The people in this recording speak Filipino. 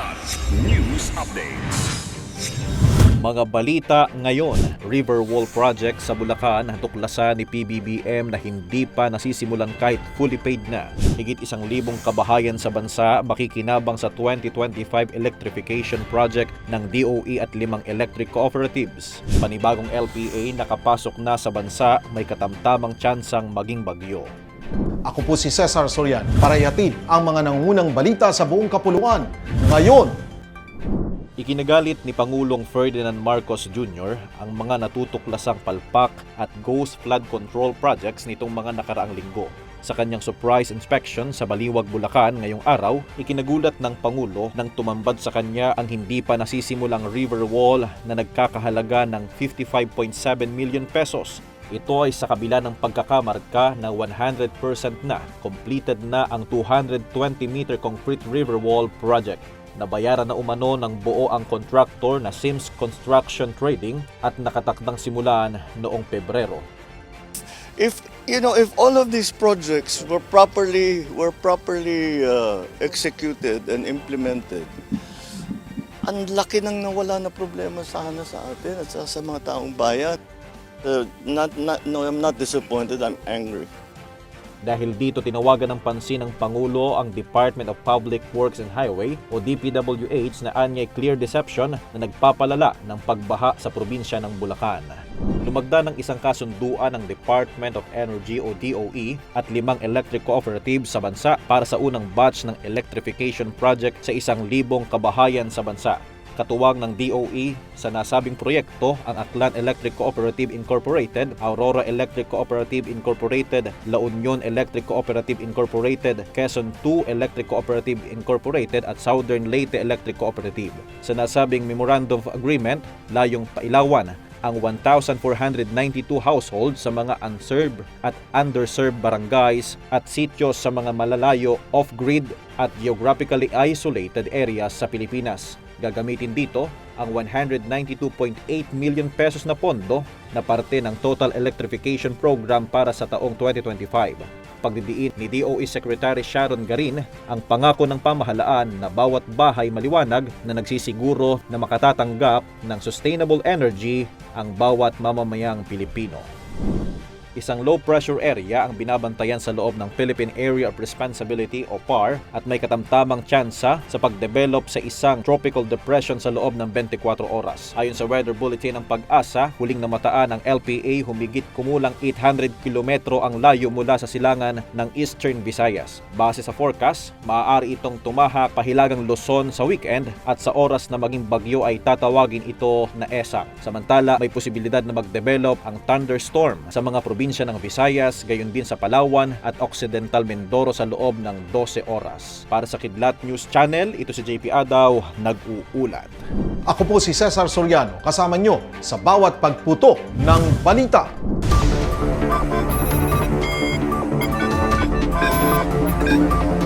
Kidlat News Updates. Mga balita ngayon, River Wall Project sa Bulacan tuklasan ni PBBM na hindi pa nasisimulan kahit fully paid na. Higit isang libong kabahayan sa bansa makikinabang sa 2025 electrification project ng DOE at limang electric cooperatives. Panibagong LPA nakapasok na sa bansa may katamtamang tsansang maging bagyo. Ako po si Cesar Sorian para ihatid ang mga nangungunang balita sa buong kapuluan. Ngayon, Ikinagalit ni Pangulong Ferdinand Marcos Jr. ang mga natutuklasang palpak at ghost flood control projects nitong mga nakaraang linggo. Sa kanyang surprise inspection sa Baliwag, Bulacan ngayong araw, ikinagulat ng Pangulo nang tumambad sa kanya ang hindi pa nasisimulang river wall na nagkakahalaga ng 55.7 million pesos. Ito ay sa kabila ng pagkakamarka na 100% na completed na ang 220-meter concrete river wall project. Nabayaran na umano ng buo ang contractor na Sims Construction Trading at nakatakdang simulan noong Pebrero. if you know if all of these projects were properly were properly uh, executed and implemented ang laki nang nawala na problema sana sa atin at sa, sa mga taong bayan Uh, not, not, no, I'm not disappointed, I'm angry. Dahil dito tinawagan ng pansin ng Pangulo ang Department of Public Works and Highway o DPWH na anyay clear deception na nagpapalala ng pagbaha sa probinsya ng Bulacan. Lumagda ng isang kasunduan ng Department of Energy o DOE at limang electric cooperatives sa bansa para sa unang batch ng electrification project sa isang libong kabahayan sa bansa. Katuwang ng DOE sa nasabing proyekto ang Aklan Electric Cooperative Incorporated, Aurora Electric Cooperative Incorporated, La Union Electric Cooperative Incorporated, Quezon 2 Electric Cooperative Incorporated at Southern Leyte Electric Cooperative. Sa nasabing Memorandum of Agreement, layong pailawan ang 1,492 households sa mga unserved at underserved barangays at sityos sa mga malalayo, off-grid at geographically isolated areas sa Pilipinas. Gagamitin dito ang 192.8 million pesos na pondo na parte ng Total Electrification Program para sa taong 2025. Pagdidiin ni DOE Secretary Sharon Garin ang pangako ng pamahalaan na bawat bahay maliwanag na nagsisiguro na makatatanggap ng sustainable energy ang bawat mamamayang Pilipino. Isang low-pressure area ang binabantayan sa loob ng Philippine Area of Responsibility o PAR at may katamtamang tsansa sa pagdevelop sa isang tropical depression sa loob ng 24 oras. Ayon sa Weather Bulletin ng Pag-asa, huling namataan ng LPA humigit kumulang 800 kilometro ang layo mula sa silangan ng Eastern Visayas. Base sa forecast, maaari itong tumahak pahilagang Luzon sa weekend at sa oras na maging bagyo ay tatawagin ito na ESAC. Samantala, may posibilidad na mag-develop ang thunderstorm sa mga probinsya probinsya ng Visayas, gayon din sa Palawan at Occidental Mindoro sa loob ng 12 oras. Para sa Kidlat News Channel, ito si JP Adaw, nag-uulat. Ako po si Cesar Soriano, kasama nyo sa bawat pagputo ng balita. Thank you.